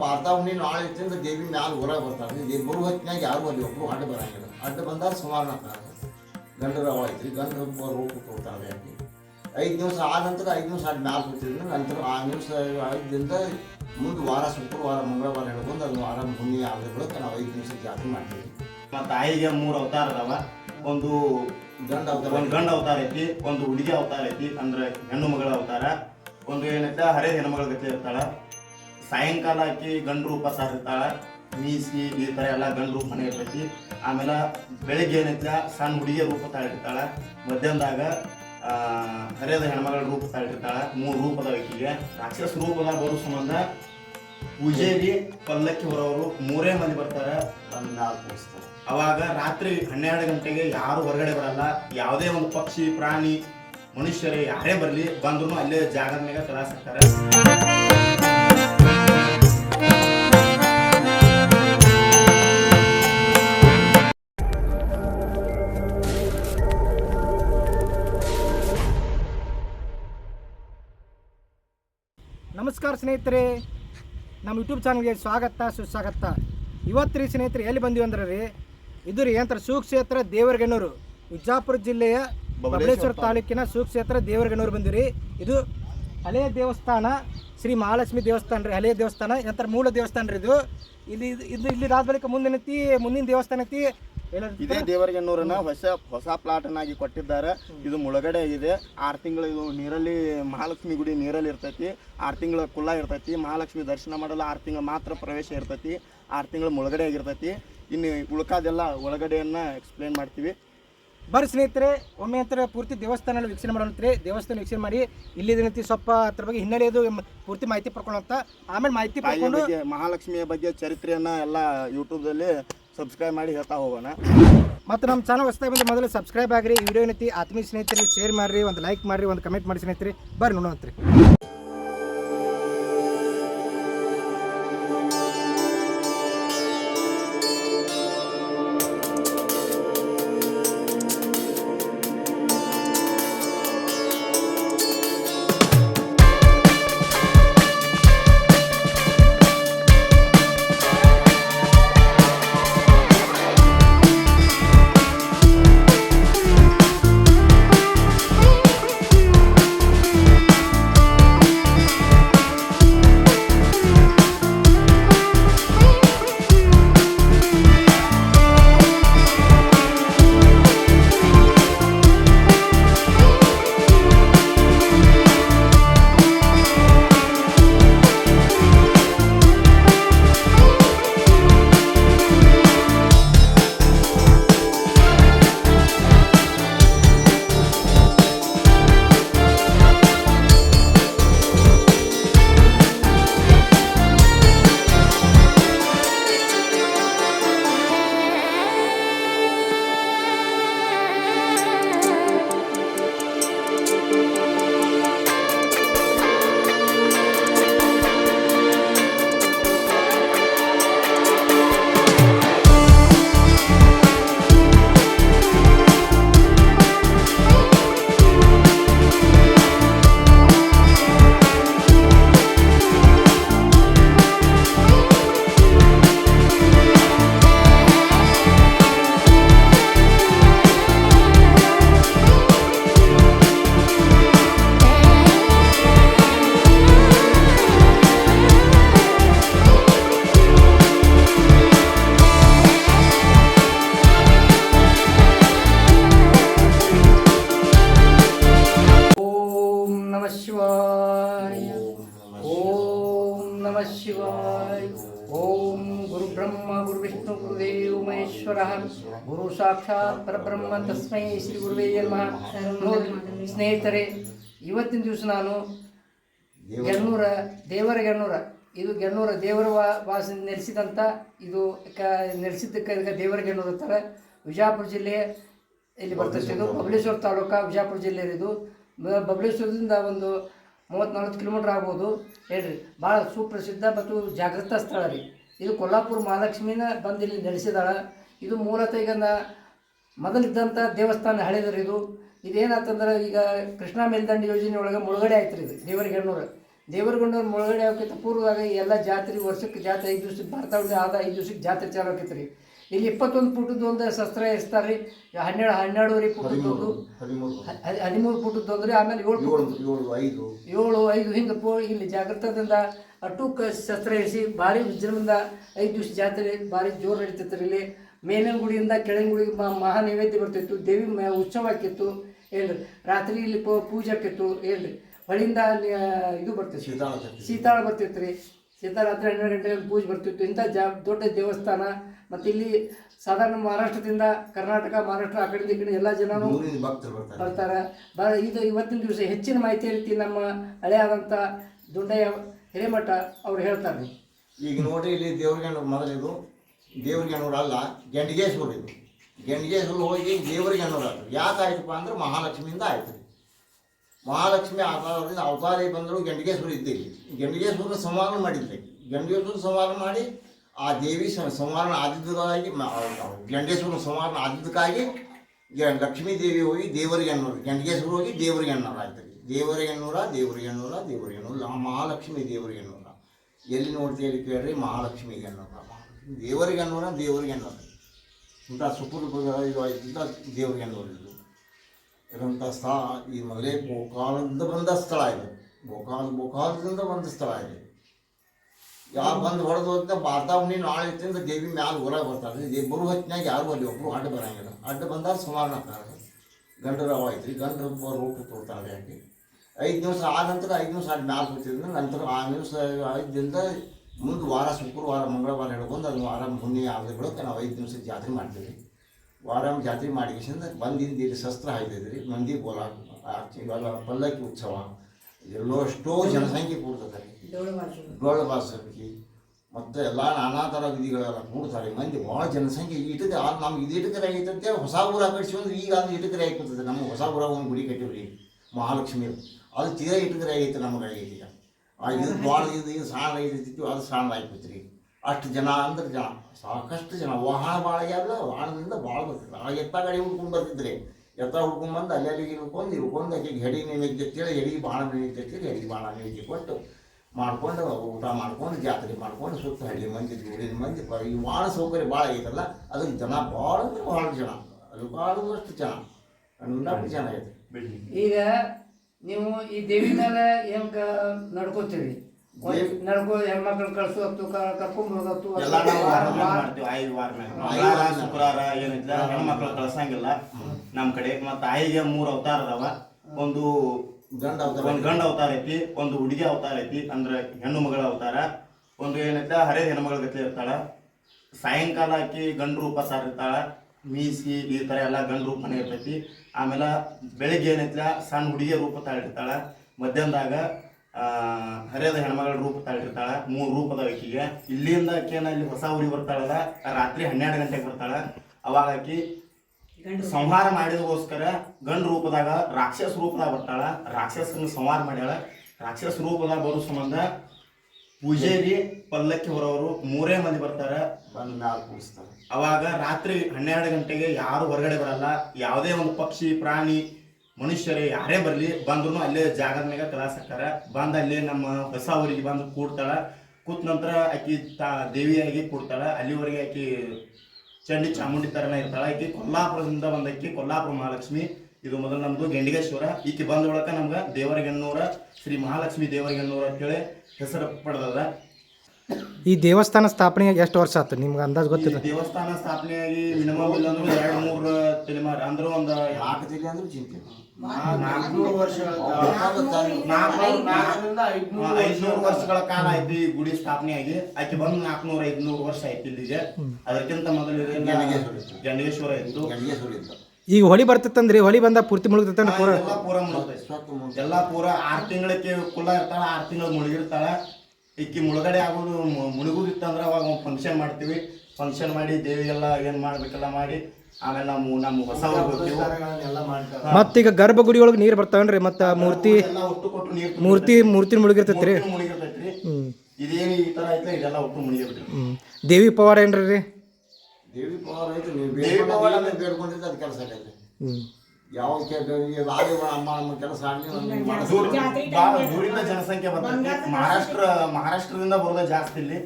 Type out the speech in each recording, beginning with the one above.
ಬಾತಾವಣಿ ನಾಳೆ ಇತ್ತಿಂದ ದೇವಿ ಮ್ಯಾಲ ಊರಾಗ ಬರ್ತಾರೆ ಈ ಬರು ಹೊತ್ತಿನಾಗ ಯಾರು ಅಲ್ಲಿ ಒಬ್ಬರು ಅಡ್ಡ ಬರಂಗಿಲ್ಲ. ಅಡ್ಡ ಬಂದಾಗ ಸುಮಾರು ಗಂಡರ ಐತ್ರಿ ಗಂಡ ರೂಪ ಕೊಡ್ತಾರೆ ಆಕಿ ಐದು ದಿವಸ ಆದ ನಂತರ ಐದು ದಿವಸ ಆದ ಮ್ಯಾಲ ಬಿಟ್ಟಿದ್ರು ನಂತರ ಆ ದಿವಸ ಐದರಿಂದ ಮುಂದೆ ವಾರ ಶುಕ್ರವಾರ ಮಂಗಳವಾರ ಹಿಡ್ಕೊಂಡು ಅದು ವಾರ ಭೂಮಿ ಆದ ಬಳಿಕ ನಾವು ಐದು ದಿವಸ ಜಾತ್ರೆ ಮಾಡ್ತೀವಿ. ಮತ್ತು ತಾಯಿಗೆ ಮೂರು ಅವತಾರ ಅದಾವ. ಒಂದು ಗಂಡ ಅವತಾರ ಒಂದು ಗಂಡ ಅವತಾರ ಐತಿ ಒಂದು ಹುಡುಗಿ ಅವತಾರ ಐತಿ ಅಂದ್ರೆ ಹೆಣ್ಣು ಮಗಳ ಅವತಾರ. ಒಂದು ಏನೈತೆ ಹರೇ ಹೆಣ್ಣು ಮಗಳ ಗತಿ ಇರ್ತಾಳ. ಸಾಯಂಕಾಲ ಆಕಿ ಗಂಡು ರೂಪ ಸಾರಿರ್ತಾಳ. ಮೀಸಿ ಈ ಥರ ಎಲ್ಲ ಗಂಡು ಮನೆ ಇರ್ತೈತಿ ಆಮೇಲೆ ಬೆಳಿಗ್ಗೆ ಏನೈತೆ ಸಣ್ಣ ಹುಡುಗಿಯ ರೂಪ ತಾಳಿರ್ತಾಳ. ಮಧ್ಯಾಹ್ನದಾಗ ಹರಿಯದ ಹೆಣ್ಮಗಳ ರೂಪ ತಾಳಿರ್ತಾಳ ಮೂರು ಅದಾವ ಆಕಿಗೆ ರಾಕ್ಷಸ ರೂಪದಾಗ ಬರೋ ಸಂಬಂಧ. ಪೂಜೆಗೆ ಪಲ್ಲಕ್ಕಿ ಬರೋರು ಮೂರೇ ಮಂದಿ ಬರ್ತಾರೆ. ಒಂದು ನಾಲ್ಕು ಅವಾಗ ರಾತ್ರಿ ಹನ್ನೆರಡು ಗಂಟೆಗೆ ಯಾರು ಹೊರಗಡೆ ಬರಲ್ಲ. ಯಾವುದೇ ಒಂದು ಪಕ್ಷಿ, ಪ್ರಾಣಿ, ಮನುಷ್ಯರೇ ಯಾರೇ ಬರಲಿ ಬಂದ್ರು ಅಲ್ಲೇ ಜಾಗದ ಮೇಲೆ ಕಲಾಸಿರ್ತಾರೆ ಸ್ನೇಹಿತರೆ ನಮ್ಮ ಯೂಟ್ಯೂಬ್ ಚಾನಲ್ಗೆ ಸ್ವಾಗತ ಸುಸ್ವಾಗತ. ಇವತ್ತು ರೀ ಸ್ನೇಹಿತರೆ ಎಲ್ಲಿ ಬಂದಿವಿ ಅಂದ್ರೆ ರೀ ಇದು ರೀ ಏನಂತಾರೆ ಸುಕ್ಷೇತ್ರ ದೇವರಗಣ್ಣೂರು ವಿಜಾಪುರ ಜಿಲ್ಲೆಯ ಬಬಲೇಶ್ವರ ತಾಲೂಕಿನ ಸುಕ್ಷೇತ್ರ ದೇವರಗಣ್ಣೂರು ಬಂದಿರಿ ಇದು ಹಳೆಯ ದೇವಸ್ಥಾನ ಶ್ರೀ ಮಹಾಲಕ್ಷ್ಮಿ ದೇವಸ್ಥಾನ ರೀ ಹಳೆಯ ದೇವಸ್ಥಾನ ಏನಂತಾರೆ ಮೂಲ ದೇವಸ್ಥಾನ ರೀ ಇದು. ಇಲ್ಲಿ ಇದು ಇಲ್ಲಿ ಆದ ಬಳಿಕ ಮುಂದಿನ ಮುಂದಿನ ದೇವಸ್ಥಾನ ಐತಿ ಏನಂತ ದೇವರಿಗೆ ನೂರನ್ನ ಹೊಸ ಹೊಸ ಪ್ಲಾಟ್ ಅನ್ನಾಗಿ ಕೊಟ್ಟಿದ್ದಾರೆ ಇದು ಮುಳುಗಡೆ ಆಗಿದೆ ಆರು ತಿಂಗಳು ಇದು ನೀರಲ್ಲಿ ಮಹಾಲಕ್ಷ್ಮಿ ಗುಡಿ ನೀರಲ್ಲಿ ಇರ್ತೈತಿ. ಆರು ತಿಂಗಳ ಕುಲ್ಲ ಇರ್ತೈತಿ. ಮಹಾಲಕ್ಷ್ಮಿ ದರ್ಶನ ಮಾಡಲು ಆರು ತಿಂಗಳು ಮಾತ್ರ ಪ್ರವೇಶ ಇರ್ತೈತಿ. ಆರು ತಿಂಗಳು ಮುಳುಗಡೆ ಆಗಿರ್ತೈತಿ. ಇನ್ನು ಉಳ್ಕಾದೆಲ್ಲ ಒಳಗಡೆಯನ್ನ ಎಕ್ಸ್ಪ್ಲೇನ್ ಮಾಡ್ತೀವಿ. ಬರ್ರಿ ಸ್ನೇಹಿತರೆ ಒಮ್ಮೆ ಅಂತರ ಪೂರ್ತಿ ದೇವಸ್ಥಾನ ವೀಕ್ಷಣೆ ಮಾಡೋಣತ್ರಿ ದೇವಸ್ಥಾನ ವೀಕ್ಷಣೆ ಮಾಡಿ ಇಲ್ಲಿ ಸ್ವಲ್ಪ ಅದ್ರ ಬಗ್ಗೆ ಹಿನ್ನೆಲೆದು ಪೂರ್ತಿ ಮಾಹಿತಿ ಪಡ್ಕೊಳ್ಳೋಂತ ಆಮೇಲೆ ಮಾಹಿತಿ ಮಹಾಲಕ್ಷ್ಮಿಯ ಬಗ್ಗೆ ಚರಿತ್ರೆಯನ್ನ ಎಲ್ಲ ಯೂಟ್ಯೂಬ್ದಲ್ಲಿ ಸಬ್ಸ್ಕ್ರೈಬ್ ಮಾಡಿ ಹೇಳ್ತಾ ಹೋಗೋಣ. ಮತ್ತು ನಮ್ಮ ಚಾನಲ್ ಹೊಸದಾಗಿ ಬಂದು ಮೊದಲು ಸಬ್ಸ್ಕ್ರೈಬ್ ಆಗ್ರಿ. ವಿಡಿಯೋ ಏನೈತಿ ಆತ್ಮೀಯ ಸ್ನೇಹಿತರಿಗೆ ಶೇರ್ ಮಾಡ್ರಿ, ಒಂದು ಲೈಕ್ ಮಾಡಿರಿ, ಒಂದು ಕಮೆಂಟ್ ಮಾಡಿ ಸ್ನೇಹಿತರಿ. ಬರ್ರಿ ನೋಡೋಂತ್ರಿ ಗುರು ಸಾಕ್ಷಾತ್ ಪರಬ್ರಹ್ಮ ತಸ್ಮೈ ಶ್ರೀ ಗುರುವೇ ನೋಡಿ, ಸ್ನೇಹಿತರೆ, ಇವತ್ತಿನ ದಿವಸ ನಾನು ಗೆಣ್ಣೂರ ದೇವರ ಗೆಣ್ಣೂರ ಇದು ಗೆಣ್ಣೂರ ದೇವರ ವಾಸ ನೆಲೆಸಿದಂಥ ಇದು ಕ ನೆಲೆಸಿದ್ದಕ್ಕೆ ದೇವರ ಗೆಣ್ಣೂರು ಅಂತಾರೆ ವಿಜಾಪುರ ಜಿಲ್ಲೆ ಇಲ್ಲಿ ಬರ್ತದೆ. ಇದು ಬಬಲೇಶ್ವರ ತಾಲೂಕು ವಿಜಯಪುರ ಜಿಲ್ಲೆ ಇದು ಬ- ಬಬಲೇಶ್ವರದಿಂದ ಒಂದು ಮೂವತ್ತು ನಲ್ವತ್ತು ಕಿಲೋಮೀಟ್ರ್ ಆಗ್ಬೋದು. ಹೇಳ್ರಿ, ಭಾಳ ಸುಪ್ರಸಿದ್ಧ ಮತ್ತು ಜಾಗೃತ ಸ್ಥಳ ರೀ. ಇದು ಕೊಲ್ಲಾಪುರ ಮಹಾಲಕ್ಷ್ಮಿನ ಬಂದು ಇಲ್ಲಿ ನೆಲೆಸಿದಾಳ ಇದು ಮೂಲತಃ ಈಗ ನ- ಮೊದಲಿದ್ದಂಥ ದೇವಸ್ಥಾನ ಹಳೇದ್ರಿ ಇದು. ಇದೇನಾತಂದ್ರೆ ಈಗ ಕೃಷ್ಣಾ ಮೇಲ್ದಂಡ ಯೋಜನೆ ಒಳಗೆ ಮುಳುಗಡೆ ಆಯ್ತು ರೀ ಇದು ದೇವರಿಗಣ್ಣೂರು. ದೇವರಗಣ್ಣೂರು ಮುಳುಗಡೆ ಆಗೋಕ್ಕಿಂತ ಪೂರ್ವದಾಗ ಎಲ್ಲ ಜಾತ್ರೆ ವರ್ಷಕ್ಕೆ ಜಾತ್ರೆ ಐದು ದಿವ್ಸಕ್ಕೆ ಬರ್ತಾವಲ್ಲಿ ಆದ ಐದು ದಿವ್ಸಕ್ಕೆ ಜಾತ್ರೆ ಚಾಲು ಆಕೈತೆ ರೀ. ಇಲ್ಲಿ ಇಪ್ಪತ್ತೊಂದು ಫುಟದ್ದು ಒಂದು ಶಸ್ತ್ರ ಎಸ್ತಾರೆ ರೀ ಹನ್ನೆರಡು ಹನ್ನೆರಡುವರೆ ಫುಟದ್ದು ಹದಿಮೂರು ಫುಟದ್ದು ಅಂದ್ರೆ ಆಮೇಲೆ ಏಳು ಏಳು ಐದು. ಏಳು ಐದು ಹಿಂಗೆ ಪೋ ಇಲ್ಲಿ ಜಾಗೃತದಿಂದ ಅಟ್ಟು ಶಸ್ತ್ರ ಇರಿಸಿ ಭಾರಿ ವಿಜೃಂಭದಿಂದ ಐದು ದಿವ್ಸ ಜಾತ್ರೆ ಭಾರಿ ಜೋರು ನಡೀತಿತ್ತು ರೀ ಇಲ್ಲಿ. ಮೇಲಿನ ಗುಡಿಯಿಂದ ಕೆಳಗಿನ ಗುಡಿಗೆ ಮಹಾ ನೈವೇದ್ಯ ಬರ್ತಿತ್ತು ದೇವಿ ಮ- ಉತ್ಸವ ಆಕಿತ್ತು ಏನ್ರಿ? ರಾತ್ರಿ ಇಲ್ಲಿ ಪೂಜೆ ಆಕಿತ್ತು ಏನ್ರಿ? ಹೊಳಿಂದ ಅಲ್ಲಿ, ಇದು ಬರ್ತಿತ್ತು. ಸೀತಾಳ ಶೀತಾಳ ಬರ್ತಿತ್ತು ರೀ ಶೀತಾಳ ರಾತ್ರಿ ಹನ್ನೆರಡು ಗಂಟೆ ಪೂಜೆ ಬರ್ತಿತ್ತು. ಇಂಥ ಜಾ ದೊಡ್ಡ ದೇವಸ್ಥಾನ. ಮತ್ತು ಇಲ್ಲಿ ಸಾಧಾರಣ ಮಹಾರಾಷ್ಟ್ರದಿಂದ ಕರ್ನಾಟಕ ಮಹಾರಾಷ್ಟ್ರ ಆ ಕಡೆ ಈ ಕಡೆ ಎಲ್ಲ ಭಕ್ತರು ಬರ್ತಾರೆ. ಬರ್ತಾರೆ. ಬ ಇದು ಇವತ್ತಿನ ದಿವಸ ಹೆಚ್ಚಿನ ಮಾಹಿತಿ ರೀತಿ ನಮ್ಮ ಹಳೆಯಾದಂಥ ದುಂಡಯ್ಯ ಹಿರೇಮಠ ಅವ್ರು ಹೇಳ್ತಾರೆ. ಈಗ ನೋಡಿ ಇಲ್ಲಿ ದೇವ್ರಿಗೆ ಮೊದಲಿದು ದೇವ್ರಿಗೆ ಅಲ್ಲ ಗೆಂಡಿಗೇಶ್ವರ ಇದು ಗೆಂಡಿಗೇಶ್ವರ ಹೋಗಿ ದೇವರಿಗೆ ಅನ್ನೋರು ಆಯ್ತು ಯಾಕೆ ಅಂದ್ರೆ ಮಹಾಲಕ್ಷ್ಮಿಯಿಂದ ಆಯ್ತು ಮಹಾಲಕ್ಷ್ಮಿ ಅವತಾರದಿಂದ ಅವತಾರಿ ಬಂದರು ಗೆಂಡಿಗೇಶ್ವರ ಇದ್ದೀರಿ ಗೆಂಡಿಗೇಶ್ವರ ಸಂವಾರ ಮಾಡಿದ್ರಿ ಗೆಂಡಿಗೇಶ್ವರ ಸಂವಾರ ಮಾಡಿ ಆ ದೇವಿ ಸ- ಸಂಹಾರ ಆದಿದ್ದಕ್ಕಾಗಿ ಗೆಂಡೇಶ್ವರ ಸಂವಾರ ಆದಿದ್ದಕ್ಕಾಗಿ ಲಕ್ಷ್ಮೀ ದೇವಿ ಹೋಗಿ ದೇವರಿಗೆ ಅನ್ನೋರು ಗೆಂಡಿಗೇಶ್ವರ ಹೋಗಿ ದೇವರಿಗೆ ಅನ್ನೋರು ಆಯ್ತು ರೀ ದೇವರಿಗೆ ಅನ್ನೋರ ದೇವರಿಗೆ ಅನ್ನೋರ ದೇವರಿಗೆ ಅನ್ನೋರು ಮಹಾಲಕ್ಷ್ಮಿ ದೇವರಿಗೆ ಅನ್ನೋರ ಎಲ್ಲಿ ನೋಡ್ತೀರಿ ಕೇಳ್ರಿ, ಮಹಾಲಕ್ಷ್ಮಿಗೆ ಅನ್ನೋರ ದೇವರಿಗೆ ಅನ್ನೋರ ದೇವರಿಗೆ ಅನ್ನೋರ ಇಂಥ ಸುಪುರ ಇದು ಇಂಥ ದೇವರಿಗೆ ಅನ್ನೋರಿದ್ದು ಇರೋಂಥ ಸ್ಥಳ, ಈ ಮೊದಲೇ ಗೋಕಾಲದಿಂದ ಬಂದ ಸ್ಥಳ ಇದು. ಗೋಕಾಲ, ಗೋಕಾಲದಿಂದ ಬಂದ ಸ್ಥಳ ಇದೆ. ಯಾರು ಬಂದು ಹೊಡೆದು ಅಂತ ಬಾರ್ತಾವಣಿ ನಾಳೆ ಇತ್ತಿಂದ ದೇವಿ ಮ್ಯಾಲ ಹೊರಗೆ ಬರ್ತಾರೆ ದೇವಿ ಬರು ಹೊತ್ತಿನಾಗ ಯಾರು ಅಲ್ಲಿ ಒಬ್ಬರು ಅಡ್ಡ ಬರಂಗಿಲ್ಲ. ಅಡ್ಡ ಬಂದಾಗ ಸುಮಾರು ಆಗ್ತಾರೆ ಗಂಡು ರವ ಐತ್ರಿ ಗಂಡು ರೂಪ ತೋರ್ತಾರೆ ಯಾಕೆ? ಐದು ದಿವಸ ಆ ನಂತರ ಐದು ದಿವಸ ಅಲ್ಲಿ ಮ್ಯಾಲ ಕೂತಿದ್ರೆ ನಂತರ ಆ ದಿವಸ, ಐದು ದಿನದ ಮುಂದೆ ವಾರ, ಶುಕ್ರವಾರ, ಮಂಗಳವಾರ ಹಿಡ್ಕೊಂಡು ಅದು ವಾರ ಹುಣ್ಣಿ ಆಗಲಿಕ್ಕೆ ನಾವು ಐದು ದಿವಸ ಜಾತ್ರೆ ಮಾಡ್ತೀವಿ. ವಾರ ಜಾತ್ರೆ ಮಾಡಿ ಬಂದಿಂದ ಇಲ್ಲಿ ಶಸ್ತ್ರ ಹಾಯ್ತಿದ್ರಿ ಮಂದಿ ಬೋಲ ಇವೆಲ್ಲ ಪಲ್ಲಕ್ಕಿ ಉತ್ಸವ. ಎಲ್ಲೋ ಎಷ್ಟೋ ಜನಸಂಖ್ಯೆ ಕೂಡ್ತದೆ. ಡೊಳ್ಳು ಬಾರಿಸೋಕೆ ಮತ್ತು ಎಲ್ಲ ನಾನಾ ಥರ ವಿಧಿಗಳೆಲ್ಲ ಕೂಡ್ತಾರೆ. ಮಂದಿ ಭಾಳ ಜನಸಂಖ್ಯೆ ಇಟ್ಟಿದೆ ಆ ನಮ್ಗೆ ಇದು ಇಟಕರೆ ಆಗಿತ್ತಂತೆ ಹೊಸ ಊರ ಕಟ್ಸಿ ಅಂದ್ರೆ ಈಗ ಅದು ಇಟಕರೆ ಆಗಿರ್ತದೆ ನಮ್ಮ ಹೊಸ ಊರ ಒಂದು ಗುಡಿ ಕಟ್ಟಿವ್ರಿ, ಮಹಾಲಕ್ಷ್ಮಿ. ಅದು ತೀರಾ ಇಟ್ಟಿದ್ರೆ ಆಗೈತೆ ನಮಗೆ ಆಗೈತೆ ಈಗ ಇದು ಭಾಳ ಇದು ಸಾಲ ಸಾಣ ಐತಿತ್ತು ಅದು ಸಾಲ ಆಗಿಬಿಡ್ತು ರೀ ಅಷ್ಟು ಜನ ಅಂದ್ರೆ ಜನ ಸಾಕಷ್ಟು ಜನ. ವಾಹನ ಭಾಳ ಆಗ್ಯಾವಲ್ಲ ವಾಹನದಿಂದ ಭಾಳ ಬರ್ತಿದ್ರು. ಆ ಎತ್ತ ಗಾಡಿ ಹುಡ್ಕೊಂಡು ಬರ್ತಿದ್ರಿ. ಎತ್ತ ಹುಡ್ಕೊಂಡು ಬಂದು ಅಲ್ಲಿ ಅಲ್ಲಿಗೆ ಇಳ್ಕೊಂಡು ಇಳ್ಕೊಂಡು ಆಕೆಗೆ ಹೆಡಿ ಕೇಳಿ ಹೆಡಿಗೆ ಭಾಳ ಅಂತೇಳಿ ಹೆಡಿಗೆ ಭಾಳ ನೈವೇದ್ಯ ಕೊಟ್ಟು ಮಾಡ್ಕೊಂಡು ಊಟ ಮಾಡ್ಕೊಂಡು ಜಾತ್ರೆ ಮಾಡ್ಕೊಂಡು ಸುತ್ತ ಹಳ್ಳಿ ಮಂದಿ ಊರಿನ ಮಂದಿ ಈ ವಾಹನ ಸೌಕರ್ಯ ಭಾಳ ಐತಲ್ಲ ಅದಕ್ಕೆ ಜನ ಭಾಳ ಅಂದ್ರೆ ಭಾಳ ಜನ. ಅದು ಭಾಳದಷ್ಟು ಜನ. ಅಂದ್ರೆ ಜನ ಐತೆ ಈಗ ನೀವು ಈ ದೇವಿ ಮೇಲೆ ಹೆಂಗ ನಡ್ಕೋತೀರಿ? ನಡ್ಕೋ ಹೆಣ್ಮಕ್ಳು ಕಳ್ಸೋತ್ತು ಕರ್ಕೊಂಡ್ ಹೋಗತ್ತು ಎಲ್ಲ ನಾವು ವಾರ ಮ್ಯಾಲ್ ಮಾಡ್ತೀವಿ ಐದು ವಾರ ಮಂಗಳವಾರ ಶುಕ್ರವಾರ ಏನೈತಿ ಹೆಣ್ಮಕ್ಳು ಕಳ್ಸಂಗಿಲ್ಲ. ನಮ್ ಕಡೆ ಮತ್ತ ಆಯಿಗೆ ಮೂರ್ ಅವತಾರ ಅದಾವ. ಒಂದು ಗಂಡ ಅವತಾರ ಒಂದ್ ಗಂಡ ಅವತಾರ ಐತಿ ಒಂದು ಹುಡುಗಿ ಅವತಾರ ಐತಿ ಅಂದ್ರೆ ಹೆಣ್ಣು ಮಗಳ ಅವತಾರ. ಒಂದು ಏನೈತೆ ಹರೇ ಹೆಣ್ಮಗಳ ಗತಿ ಇರ್ತಾಳ. ಸಾಯಂಕಾಲ ಆಕಿ ಗಂಡು ರೂಪ ಸಾರಿರ್ತಾಳ. ಮೀಸಿ ಈ ಥರ ಎಲ್ಲ ಗಂಡು ಮನೆ ಇರ್ತೈತಿ. ಆಮೇಲೆ ಬೆಳಿಗ್ಗೆ ಏನೈತಿಲ್ಲ ಸಣ್ಣ ಹುಡುಗಿಯ ರೂಪ ತಾಳಿರ್ತಾಳೆ. ಮಧ್ಯಾಹ್ನದಾಗ ಆ ಹರಿಯದ ಹೆಣ್ಮಗಳ ರೂಪ ತಾಳಿರ್ತಾಳೆ. ಮೂರು ರೂಪದ ಆಕಿಗೆ. ಇಲ್ಲಿಂದ ಆಕೆನ ಅಲ್ಲಿ ಹೊಸ ಊರಿಗೆ ಬರ್ತಾಳಲ್ಲ ರಾತ್ರಿ ಹನ್ನೆರಡು ಗಂಟೆಗೆ ಬರ್ತಾಳೆ. ಅವಾಗ ಆಕಿ ಸಂಹಾರ ಮಾಡಿದಗೋಸ್ಕರ ಗಂಡು ರೂಪದಾಗ ರಾಕ್ಷಸ ರೂಪದಾಗ ಬರ್ತಾಳ. ರಾಕ್ಷಸನ ಸಂಹಾರ ಮಾಡ್ಯಾಳ. ರಾಕ್ಷಸ ರೂಪದಾಗ ಬರೋ ಸಂಬಂಧ ಪೂಜಾರಿ ಪಲ್ಲಕ್ಕಿ ಹೊರವರು ಮೂರೇ ಮಂದಿ ಬರ್ತಾರೆ. ಬಂದು ನಾಲ್ಕು ಕೂಡಿಸ್ತಾರೆ ಅವಾಗ ರಾತ್ರಿ ಹನ್ನೆರಡು ಗಂಟೆಗೆ ಯಾರು ಹೊರಗಡೆ ಬರಲ್ಲ. ಯಾವುದೇ ಒಂದು ಪಕ್ಷಿ ಪ್ರಾಣಿ ಮನುಷ್ಯರೇ ಯಾರೇ ಬರಲಿ ಬಂದ್ರು ಅಲ್ಲೇ ಜಾಗದ ಮ್ಯಾಗ ಕಲಾಸಕ್ಕಾರ ಬಂದು ಅಲ್ಲೇ ನಮ್ಮ ಹೊಸ ಊರಿಗೆ ಬಂದು ಕೂಡ್ತಾಳೆ. ಕೂತ ನಂತರ ಆಕಿ ತಾ ದೇವಿಯಾಗಿ ಕೂಡ್ತಾಳೆ. ಅಲ್ಲಿವರೆಗೆ ಆಕಿ ಚಂಡಿ ಚಾಮುಂಡಿ ಥರನೇ ಇರ್ತಾಳೆ. ಆಕಿ ಕೊಲ್ಲಾಪುರದಿಂದ ಬಂದಕ್ಕಿ ಕೊಲ್ಲಾಪುರ ಮಹಾಲಕ್ಷ್ಮಿ. ಇದು ಮೊದಲು ನಮ್ದು ಗೆಂಡಿಗೇಶ್ವರ. ಈಕೆ ಬಂದ ಒಳಕ ನಮ್ಗ ದೇವರಗೆಣ್ಣೂರ ಶ್ರೀ ಮಹಾಲಕ್ಷ್ಮಿ ದೇವರಗೆಣ್ಣೂರ ಅಂತೇಳಿ ಹೆಸರು ಪಡೆದದ. ಈ ದೇವಸ್ಥಾನ ಸ್ಥಾಪನೆ ಎಷ್ಟು ವರ್ಷ ಆಯ್ತು ನಿಮ್ಗೆ ಅಂದಾಜು ಈ ಗೊತ್ತಿಲ್ಲ? ದೇವಸ್ಥಾನ ಸ್ಥಾಪನೆಯಾಗಿ ಮಿನಿಮಮ್ ಇಲ್ಲ ಅಂದ್ರೆ ಮೂರು ಮೂರ್ ತಲೆಮಾರು. ಅಂದ್ರೆ ಒಂದು ನಾಲ್ಕು ಜಿಲ್ಲೆ ಅಂದ್ರೆ ಚಿಂತೆ. ನಾಲ್ಕುನೂರು ವರ್ಷಗಳ ಐದ್ನೂರು ವರ್ಷಗಳ ಕಾಲ ಆಯ್ತು ಈ ಗುಡಿ ಸ್ಥಾಪನೆ ಆಗಿ ಆಕೆ ಬಂದು ನಾಲ್ಕುನೂರ ಐದ್ನೂರು ವರ್ಷ ಆಯ್ತು ಇಲ್ಲಿಗೆ. ಅದಕ್ಕಿಂತ ಮೊದಲು ಗಂಡಿಗೇಶ್ವರ ಇತ್ತು. ಗಂಡೇಶ್ವರ ಇತ್ತು. ಗಂಡಿಗೆ ಸುರಿದ್ದ ಈಗ ಹೊಳಿ ಬರ್ತೈತಂದ್ರಿ ಹೊಳಿ ಬಂದಾಗ ಪೂರ್ತಿ ಮುಳುಗ್ತೈತೆ ಪೂರ? ಎಲ್ಲ ಪೂರ ಮುಳುಗ್ತೈತಿ. ಎಲ್ಲಾ ಪೂರ ಆರ್ ತಿಂಗಳಕ್ಕೆ ಕುಲ್ಲ ಇರ್ತಾಳ ಆರು ತಿಂಗಳು ಮುಳುಗಿರ್ತಾಳ. ಇಕ್ಕಿ ಮುಳುಗಡೆ ಆಗೋದು ಮುಳುಗುದಿತ್ತಂದ್ರ ಅವಾಗ ಫಂಕ್ಷನ್ ಮಾಡ್ತೀವಿ. ಫಂಕ್ಷನ್ ಮಾಡಿ ದೇವಿಗೆಲ್ಲ ಏನು ಮಾಡ್ಬೇಕೆಲ್ಲ ಮಾಡಿ ಆಮೇಲೆ ನಾವು ನಮ್ಮ ಹೊಸ ಮತ್ತೀಗ ಗರ್ಭಗುಡಿ ಒಳಗೆ ನೀರು ಬರ್ತಾವನ್ರಿ ಮತ್ತೆ ಮೂರ್ತಿ ಮೂರ್ತಿ ಮೂರ್ತಿ ಮುಳುಗಿರ್ತೈತ್ರಿ. ಮುಳುಗಿರ್ತೈತ್ರಿ. ಇದೇನು ಈ ತರ ಐತೆ ಇದೆಲ್ಲ ಒಟ್ಟು ದೇವಿ ಪವಾರ ಏನ್ರಿ? ರೀ ದೇವಿ ಪವರ್ ಐತೆ ನೀವು ದೇವಿ ಪವಾಡ ಬೇಡ್ಕೊಂಡು ಬೇಡ್ಕೊಂಡಿದ್ದು ಅದು ಕೆಲಸ ಆಗೈತೆ ಯಾವ ಈಗ ಅಮ್ಮ ನಮ್ಮ ಕೆಲಸ ಆಗಲಿ ದೂರಿಂದ ಜನಸಂಖ್ಯೆ ಬರ್ತೈತಿ. ಮಹಾರಾಷ್ಟ್ರ ಮಹಾರಾಷ್ಟ್ರದಿಂದ ಬರೋದ ಜಾಸ್ತಿ ಇಲ್ಲಿ.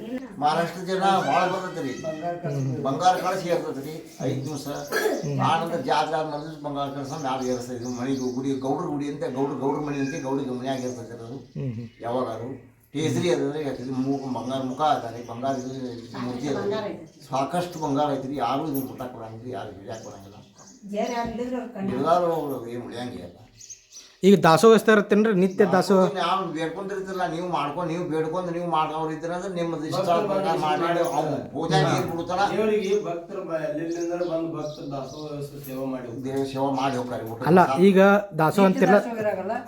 ಮಹಾರಾಷ್ಟ್ರ ಜನ ಭಾಳ ಬರ್ತೈತೆ ರೀ ಬಂಗಾರ ಕಳಿಸಿ ಇರ್ತೈತೆ ರೀ ಐದು ದಿವಸ. ಆನಂತರ ಜಾತ್ರೆ ಆದ್ಮೇಲೆ ಬಂಗಾರ ಕಳ್ಸ ನಾಳೆ ಏರಿಸ್ತೈತಿ ಮನೆಗೆ ಗುಡಿ ಗೌಡ್ರ ಗುಡಿ ಅಂತ ಗೌಡ್ರ ಗೌಡ್ರ ಮನೆ ಅಂತ ಗೌಡ್ರ ಮನ್ಯಾಗ ಇರ್ತೈತೆ ಅದು ಯಾವಾಗಾರು. ಕೇಸರಿ ಅದಂದ್ರೆ ಯಾಕಂದ್ರೆ ಮೂಗ ಬಂಗಾರ ಮುಖ ಅದಾರೆ ಬಂಗಾರ ಇದು ಮೂರ್ತಿ ಅದ ಸಾಕಷ್ಟು ಬಂಗಾರ ಐತ್ರಿ ಯಾರು ಇದನ್ನ ಮುಟ್ಟಕ್ಕೆ ಬರಂಗಿಲ್ಲ ಯಾರು ಹಿಡಿಯಕ್ಕೆ ಬರಂಗಿಲ್ಲ ಎಲ್ಲಾರು ಅವ್ರು ಏನು ಉಳಿಯಂಗಿಲ್ಲ ಈಗ ದಾಸೋಹ ಇರ್ತೇನೆ ರೀ ನಿತ್ಯ ದಾಸೋಹ ನಾವು ಬೇಡ್ಕೊಂಡಿರ್ತಿರಲ್ಲ ನೀವು ಮಾಡ್ಕೊಂಡು ನೀವು ಬೇಡ್ಕೊಂಡು ನೀವು ಮಾಡೋರು ಇದ್ರ ಅಂದ್ರೆ ನಿಮ್ಮದು ಇಷ್ಟ ಮಾಡಿ ಅವ್ನು ಪೂಜಾ ನೀರು ಬಿಡ್ತಾನ ದೇವರಿಗೆ ಭಕ್ತರ ಎಲ್ಲಿಂದ ಬಂದು ಭಕ್ತರು ದಾಸೋಹ ಸೇವೆ ಮಾಡಿ ದೇವ ಸೇವೆ ಮಾಡಿ ಹೋಗ್ತಾರೆ ಅಲ್ಲ ಈಗ ದಾಸೋಹ ಅಂತಿಲ್ಲ.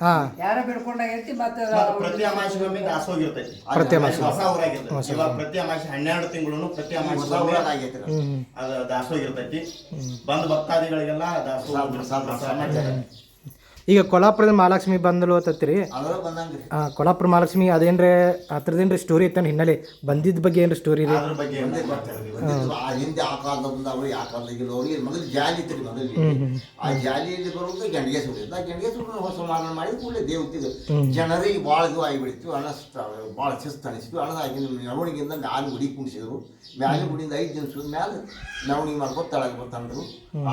ಹಾ. ಯಾರ ಬೇಡ್ಕೊಂಡಾಗೈತಿ ಮತ್ತೆ ಮತ್ತ್ ಪ್ರತಿ ಅಮಾಸಿಗೊಮ್ಮೆ ದಾಸೋಹ ಇರ್ತೈತಿ. ಪ್ರತಿ ಅಮಾಸೆ ಹೊಸ ಊರಾಗಿರ್ತೈತಿ. ಇವಾಗ ಪ್ರತಿ ಅಮಾಸೆ ಹನ್ನೆರಡು ತಿಂಗಳು ಪ್ರತಿ ಹೊಸ ಅಮಾಸಿ ಹ್ಞೂ ಹ್ಞೂ ಅದ ದಾಸೋಹ ಇರ್ತೈತಿ. ಬಂದ ಭಕ್ತಾದಿಗಳಿಗೆಲ್ಲ ದಾಸೋಹ ಪ್ರಸಾದ ಪ್ರಸಾದ ಮಾಡ್ತಾರೆ. ಈಗ ಕೊಲ್ಲಾಪುರದ ಮಹಾಲಕ್ಷ್ಮಿ ಬಂದಲು ಅತ್ತತ್ರಿ. ಅದ್ರ ಕೊಲ್ಲಾಪುರ ಮಹಾಲಕ್ಷ್ಮಿ ಅದೇನ್ರಿ ಅದ್ರದ್ದೇನ್ರಿ ಸ್ಟೋರಿ ಐತೆ ಹಿನ್ನೆಲೆ. ಬಂದಿದ್ದ ಬಗ್ಗೆ ಏನ್ರಿ ಸ್ಟೋರಿ ಇದೆ ಅದ್ರ ಬಗ್ಗೆ ಒಂದೇ ಬರ್ತಾರೆ. ಒಂದಿದ್ದು ಆ ಹಿಂದೆ ಆ ಕಾಲದಿಂದ ಅವ್ರು ಆ ಕಾಲದಾಗ ಅವ್ರಿಗೆ ಮೊದಲು ಜಾಲಿ ಇತ್ತು ಮೊದಲು ಆ ಜಾಲಿಯಲ್ಲಿ ಬರುವುದು ಗಂಡಿಗೆ ಸುಡಿದ ಆ ಗಂಡಿಗೆ ಸುಡಿದ ಹೊಸ ಮಾರಣ ಮಾಡಿದ ಕೂಡಲೇ ದೇವತಿದು ಜನರಿಗೆ ಭಾಳ ಇದು ಆಗಿಬಿಡ್ತು. ಹಣ ಭಾಳ ಶಿಸ್ತು ಅನಿಸ್ತು. ಹಣದಾಗಿ ಮೆರವಣಿಗೆಯಿಂದ ಮ್ಯಾಲೆ ಗುಡಿ ಕುಣಿಸಿದ್ರು ಮ್ಯಾಲೆ ಗುಡಿಯಿಂದ ಐದು ದಿವಸದ ಮ್ಯಾಲ ಮೆರವಣಿಗೆ ಮಾಡ್ಕೊಂಡು ತಳಗೆ ಬರ್ತಂದ್ರು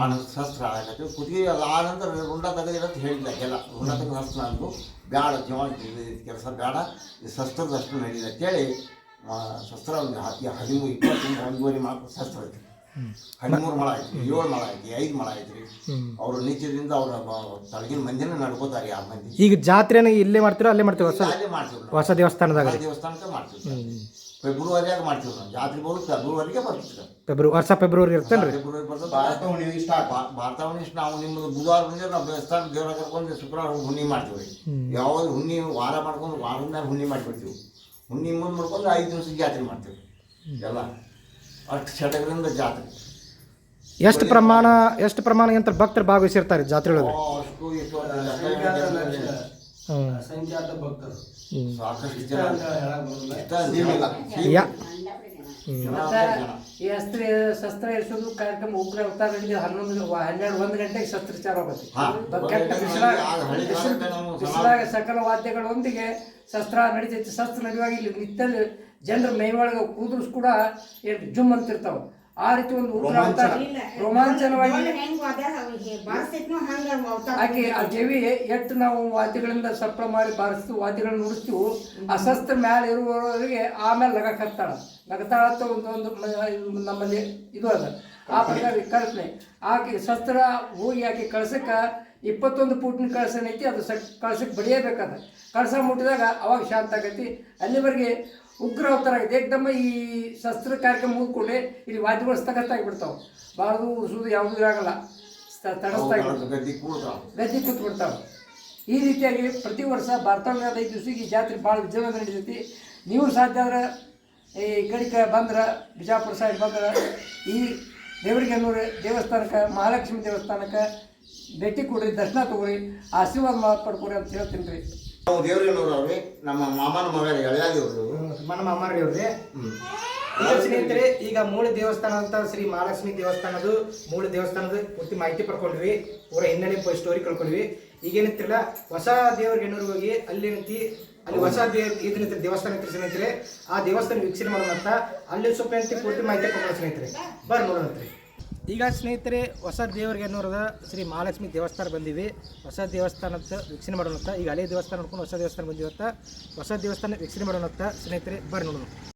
ಆನಂತರ ಶಸ್ತ್ರ ಆಗತ್ತೆ ಕುತ್ತಿಗೆ ಅದು ಆನಂತರ ಗುಂಡ ರುಂಡ ತೆಗೆದಿರತ್ತೆ ಹೇಳಿಲ್ಲ ಕೆಲ ರುಂಡ ತೆಗೆದು ಶಸ್ತ್ರ ಅಂದ್ರು ಬ್ಯಾಡ ಜೀವ ಕೆಲಸ ಬೇಡ ಇದು ಶಸ್ತ್ರದಷ್ಟು ನಡೀಲಿ ಅಂತೇಳಿ ಶಸ್ತ್ರ ಒಂದು ಹತ್ತಿ ಹದಿಮೂರು ಇಪ್ಪತ್ತೊಂದು ಒಂದೂವರೆ ಮಾತ್ರ ಶಸ್ತ್ರ ಐತಿ ಹದಿಮೂರು ಮಳ ಐತಿ ಏಳು ಮಳ ಐತಿ ಐದು ಮಳ ಐತ್ರಿ ಅವರು ನೀಚದಿಂದ ಅವ್ರ ತಳಗಿನ ಮಂದಿನ ನಡ್ಕೋತಾರೆ ಆ ಮಂದಿ. ಈಗ ಜಾತ್ರೆನ ಇಲ್ಲೇ ಮಾಡ್ತೀರೋ ಅಲ್ಲೇ ಮಾಡ್ತೀವಿ ಹೊಸ ಅಲ್ಲೇ ಮಾಡ್ತೀವಿ. ಹೊಸ ದೇವಸ್ಥಾನದಾಗ? ದೇವಸ್ಥಾನಕ್ಕೆ ಮಾಡ್ತೀವಿ. ಫೆಬ್ರವರಿಯಾಗ ಮಾಡ್ತೀವಿ ನಾವು ಜಾತ್ರೆ ಬರೋದು ಫೆಬ್ರವರಿಗೆ ಬರ್ತೀವಿ ಫೆಬ್ರವರಿ ವರ್ಷ ಫೆಬ್ರವರಿ ಇರ್ತೇನೆ ರೀ ಫೆಬ್ರವರಿ ಬರ್ತದೆ ಭಾರತ ಹುಣ್ಣಿಮೆ ಸ್ಟಾರ್ಟ್ ಭಾರತ ಇಷ್ಟು ನಾವು ನಿಮ್ಮದು ಬುಧವಾರ ಬಂದ್ರೆ ನಾವು ದೇವಸ್ಥಾನ ದೇವರ ಕರ್ಕೊಂಡು ಶುಕ್ರವಾರ ಹುಣ್ಣಿ ಮಾಡ್ತೀವಿ. ಯಾವಾಗ ಹುಣ್ಣಿ ವಾರ ಮಾಡ್ಕೊಂಡು ವಾರದ ಮೇಲೆ ಹುಣ್ಣಿ ಮಾಡಿಬಿಡ್ತೀವಿ. ಹುಣ್ಣಿ ಮುಂದೆ ಮಾಡ್ಕೊಂಡು ಐದು ದಿವಸ ಜಾತ್ರೆ ಮಾಡ್ತೀವಿ. ಎಲ್ಲ. ಅಷ್ಟು ಸಡಗರಿಂದ ಜಾತ್ರೆ. ಎಷ್ಟು ಪ್ರಮಾಣ ಎಷ್ಟು ಪ್ರಮಾಣ ಅಂತ ಭಕ್ತರು ಭಾಗವಹಿಸಿರ್ತಾರೆ ಜಾತ್ರೆ ಒಳಗೆ ಆ, ಅಷ್ಟು ಭಕ್ತರು. ಸಾಕಷ್ಟು ಜನ. ಯಾ. ಈ ಅಸ್ತ್ರ ಶಸ್ತ್ರ ಇರಿಸೋದು ಕಾರ್ಯಕ್ರಮ ಉಗ್ರ ಅವತಾರ ನಡೆದಿದೆ ಹನ್ನೊಂದು ಹನ್ನೆರಡು ಒಂದು ಗಂಟೆಗೆ ಶಸ್ತ್ರಚಾರ ಹೋಗುತ್ತೆ ಸಕಲ ವಾದ್ಯಗಳೊಂದಿಗೆ ಶಸ್ತ್ರ ನಡೀತೈತಿ. ಶಸ್ತ್ರ ನಡೆಯುವಾಗ ಇಲ್ಲಿ ನಿತ್ಯ ಜನರ ಒಳಗೆ ಕೂದಲು ಕೂಡ ಜುಮ್ ಅಂತಿರ್ತಾವ. ಆ ರೀತಿ ಒಂದು ಉಗ್ರ ಅವತಾರ ರೋಮಾಂಚನವಾಗಿ ಆಕೆ ಆ ದೇವಿ ಎಷ್ಟು ನಾವು ವಾದ್ಯಗಳಿಂದ ಸಪ್ಲ ಮಾಡಿ ಬಾರಿಸ್ತೀವಿ ವಾದ್ಯಗಳನ್ನ ನುಡಿಸ್ತೀವಿ ಆ ಶಸ್ತ್ರ ಮ್ಯಾಲೆ ಇರುವವರಿಗೆ ಆಮೇಲೆ ಲಗ ಕತ್ತಾಳ ಲಗತಾಳ ಅಂತ ಒಂದು ಒಂದು ನಮ್ಮಲ್ಲಿ ಇದು ಅದ. ಆ ಪ್ರಕಾರ ಕಲ್ಪನೆ. ಆಕೆ ಶಸ್ತ್ರ ಹೋಗಿ ಆಕೆ ಕಳ್ಸಕ್ಕೆ ಇಪ್ಪತ್ತೊಂದು ಪೂಟಿನ ಕಳಸನೈತಿ ಅದು ಸ ಕಳ್ಸಕ್ಕೆ ಬಡಿಯೇಬೇಕದ ಕಳಸ ಮುಟ್ಟಿದಾಗ ಅವಾಗ ಶಾಂತ ಆಗೈತಿ. ಅಲ್ಲಿವರೆಗೆ ಉಗ್ರ ಅವತಾರ ಇದೆ. ಏಕದಮ್ಮ ಈ ಶಸ್ತ್ರ ಕಾರ್ಯಕ್ರಮ ಮುಗಿದ್ಕೊಂಡೆ ಇಲ್ಲಿ ವಾದ್ಯಗಳು ಸ್ಥಗತ್ತಾಗಿಬಿಡ್ತಾವೆ ಬಾರದು ಉಸುದು ಯಾವುದೂ ಇರಾಗಲ್ಲ. ತಡಸ್ತಾ ಗದ್ದೆ ಕೂಡ್ತಾವ ಗದ್ದೆ ಕೂತ್ ಈ ರೀತಿಯಾಗಿ ಪ್ರತಿ ವರ್ಷ ಭಾರತಾಂಗದ ಐದು ದಿವಸ ಈ ಜಾತ್ರೆ ಭಾಳ ವಿಜೃಂಭಣೆ ನಡೀತೈತಿ ನೀವು ಸಾಧ್ಯ ಆದ್ರೆ ಈ ಕಡಿಕ ಬಂದ್ರೆ ಬಿಜಾಪುರ ಸೈಡ್ ಬಂದ್ರೆ ಈ ದೇವರಿಗೆನ್ನೂರು ದೇವಸ್ಥಾನಕ್ಕೆ ಮಹಾಲಕ್ಷ್ಮಿ ದೇವಸ್ಥಾನಕ್ಕೆ ಭೇಟಿ ಕೊಡ್ರಿ ದರ್ಶನ ತಗೋರಿ ಆಶೀರ್ವಾದ ಪಡ್ಕೊರಿ ಅಂತ ಹೇಳ್ತೀನಿ ರೀ. ನಾವು ದೇವ್ರೇನವ್ರು ಅವ್ರಿ ನಮ್ಮ ಮಾಮನ ಮಗ ಎಳೆಯಾಗಿವ್ರು ನಮ್ಮ ಮಾಮಾರಿ ಅವ್ರಿ ಈಗ ಸ್ನೇಹಿತರೆ ಈಗ ಮೂಲ ದೇವಸ್ಥಾನ ಅಂತ ಶ್ರೀ ಮಹಾಲಕ್ಷ್ಮಿ ದೇವಸ್ಥಾನದ ಮೂಲ ದೇವಸ್ಥಾನದ ಪೂರ್ತಿ ಮಾಹಿತಿ ಪಡ್ಕೊಂಡ್ವಿ ಪೂರ ಹಿನ್ನೆಲೆ ಸ್ಟೋರಿ ಕಳ್ಕೊಂಡ್ವಿ ಈಗೇನಿತ್ತಿಲ್ಲ ಹೊಸ ದೇವ್ರಿಗೆ ಹೆಣ್ಣೂರಿಗೆ ಹೋಗಿ ಅಲ್ಲಿ ಏನೈತಿ ಅಲ್ಲಿ ಹೊಸ ದೇವ್ ಇದನ್ನ ದೇವಸ್ಥಾನ ಇತ್ತು ಸ್ನೇಹಿತರೆ ಆ ದೇವಸ್ಥಾನ ವೀಕ್ಷಣೆ ಮಾಡೋಣ ಅಲ್ಲಿ ಸ್ವಲ್ಪ ಪೂರ್ತಿ ಮಾಹಿತಿ ಕೊಡೋಣ ಸ್ನೇಹಿತರೆ. ಬರ್ರಿ ನೋಡೋಣಂತ್ರಿ ಈಗ ಸ್ನೇಹಿತರೆ, ಹೊಸ ದೇವರಿಗೆ ಎನ್ನೂರದ ಶ್ರೀ ಮಹಾಲಕ್ಷ್ಮಿ ದೇವಸ್ಥಾನ ಬಂದೀವಿ ಹೊಸ ದೇವಸ್ಥಾನದ ವೀಕ್ಷಣೆ ಮಾಡೋಣ ಅಂತ ಈಗ ಹಳೆ ದೇವಸ್ಥಾನ ನೋಡ್ಕೊಂಡು ಹೊಸ ದೇವಸ್ಥಾನ ಬಂದಿವತ್ತ ಹೊಸ ದೇವಸ್ಥಾನ ವೀಕ್ಷಣೆ ಮಾಡೋಣ ಸ್ನೇಹಿತರೆ, ಬರ್ರಿ ನೋಡೋಣ.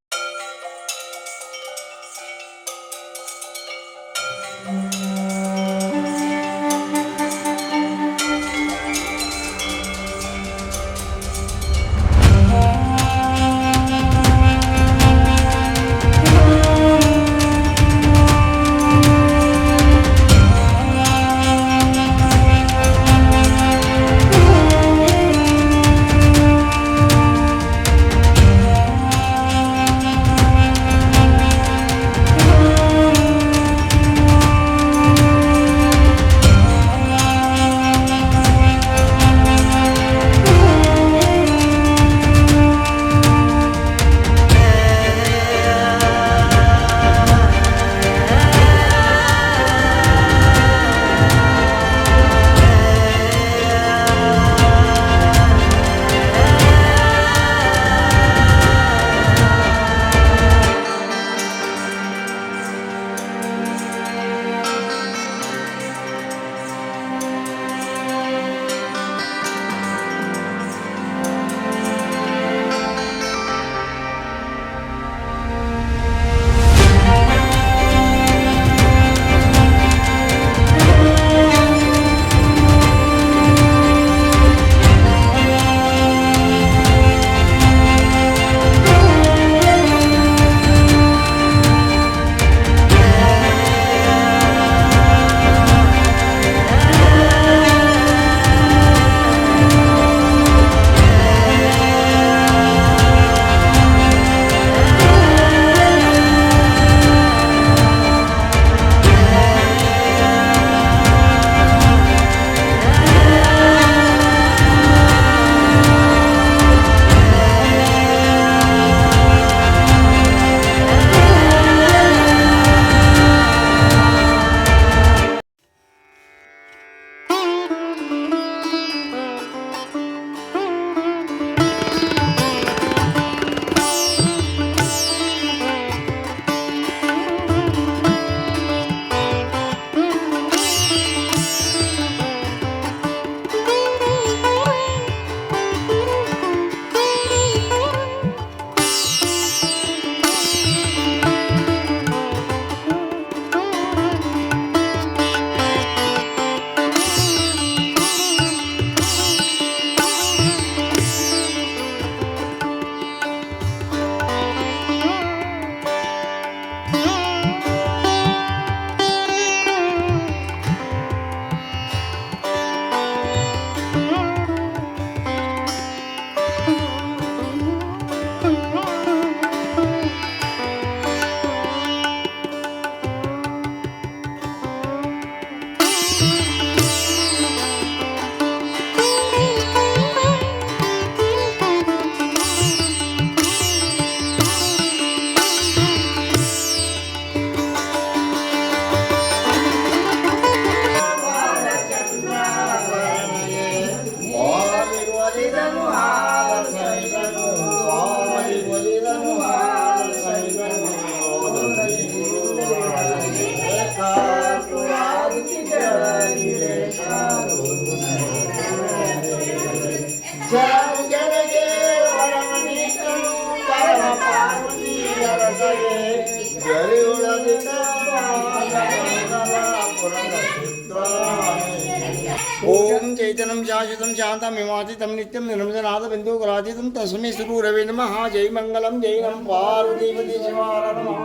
ಬಿಂದು ಗುರಾತೀತಂ ತಸ್ಮೈ ಶ್ರೀ ರವೇ ನಮಃ ಜೈ ಮಂಗಲಂ ಜೈ ನಂ ಪಾರ್ವತೀಪತಿ ಶಿವಾರ ನಮಃ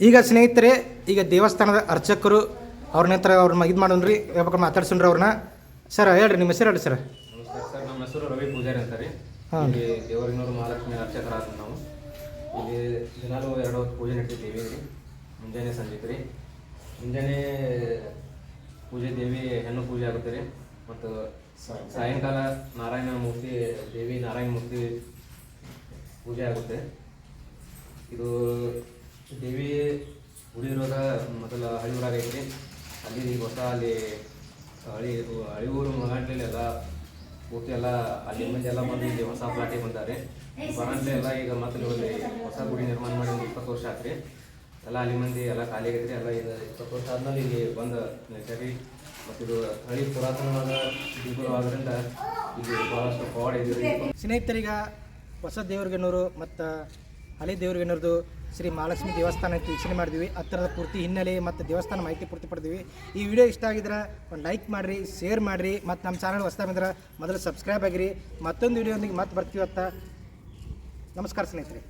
ಈಗ ಸ್ನೇಹಿತರೆ ಈಗ ದೇವಸ್ಥಾನದ ಅರ್ಚಕರು ಅವ್ರ ನಂತರ ಅವ್ರನ್ನ ಇದು ಮಾಡೋನ್ರಿ ಯಾವಾಗ ಮಾತಾಡ್ಸೋಣ್ರಿ ಅವ್ರನ್ನ. ಸರ್ ಹೇಳ್ರಿ ನಿಮ್ಮ ಹೆಸರು ಹೇಳ್ರಿ ಸರ್. ನಮಸ್ಕಾರ ಸರ್ ನಮ್ಮ ಹೆಸರು ರವಿ ಪೂಜಾರಿ ಅಂತ ರೀ ಹಾಂ. ಇಲ್ಲಿ ದೇವರಿನೂರು ಮಹಾಲಕ್ಷ್ಮಿ ಅರ್ಚಕರಾದ ನಾವು. ಇಲ್ಲಿ ದಿನಾಲು ಎರಡು ಹೊತ್ತು ಪೂಜೆ ನಡೀತೀವಿ ರೀ ಮುಂಜಾನೆ ಸಂಜೆಗೆ ರೀ ಮುಂಜಾನೆ ಪೂಜೆ ದೇವಿ ಹೆಣ್ಣು ಪೂಜೆ ಆಗುತ್ತೆ ರೀ. ಮತ್ತು ಸಾಯಂಕಾಲ ನಾರಾಯಣ ಮೂರ್ತಿ, ದೇವಿ ನಾರಾಯಣ ಮೂರ್ತಿ ಪೂಜೆ ಆಗುತ್ತೆ. ಇದು ದೇವಿ ಗುಡಿ ಇರೋದ ಮೊದಲ ಹಳಿ ಐತಿ ಅಲ್ಲಿ ಈಗ ಹೊಸ ಅಲ್ಲಿ ಹಳಿ ಹಳಿ ಊರು ಮಗಂಟ್ಲೆಲ್ಲ ಎಲ್ಲ ಪೂರ್ತಿ ಎಲ್ಲ ಅಲ್ಲಿ ಮಂದಿ ಎಲ್ಲ ಬಂದು ಇಲ್ಲಿ ಹೊಸ ಪ್ಲಾಟಿಗೆ ಬಂದಾರೆ. ಬರಂಟ್ಲೆ ಎಲ್ಲ ಈಗ ಮತ್ತೆ ಇಲ್ಲಿ ಹೊಸ ಗುಡಿ ನಿರ್ಮಾಣ ಮಾಡಿ ಒಂದು ಇಪ್ಪತ್ತು ವರ್ಷ ಆತ್ರಿ. ಎಲ್ಲ ಅಲ್ಲಿ ಮಂದಿ ಎಲ್ಲ ಖಾಲಿ ಆಗೈತ್ರಿ ಎಲ್ಲ ಈಗ ಇಪ್ಪತ್ತು ವರ್ಷ ಆದ್ಮೇಲೆ ಇಲ್ಲಿ ಬಂದು ನಿಲ್ಸ್ಯಾರಿ ರೀ ಹೊಸ ದೇವ್ರಗೆನೂರು ಮತ್ತು ಹಳೆ ದೇವ್ರಗೆನೂರದು ಶ್ರೀ ಮಹಾಲಕ್ಷ್ಮಿ ದೇವಸ್ಥಾನ ವೀಕ್ಷಣೆ ಮಾಡಿದ್ವಿ. ಹತ್ತಿರದ ಪೂರ್ತಿ ಹಿನ್ನೆಲೆ ಮತ್ತು ದೇವಸ್ಥಾನ ಮಾಹಿತಿ ಪೂರ್ತಿ ಪಡೆದ್ವಿ. ಈ ವಿಡಿಯೋ ಇಷ್ಟ ಆಗಿದ್ರೆ ಒಂದು ಲೈಕ್ ಮಾಡಿರಿ, ಶೇರ್ ಮಾಡಿರಿ ಮತ್ತು ನಮ್ಮ ಚಾನಲ್ ಹೊಸ ಮೊದಲು ಸಬ್ಸ್ಕ್ರೈಬ್ ಆಗಿರಿ. ಮತ್ತೊಂದು ವಿಡಿಯೋನಿಗೆ ಮತ್ತೆ ಬರ್ತೀವತ್ತ ನಮಸ್ಕಾರ ಸ್ನೇಹಿತರೆ.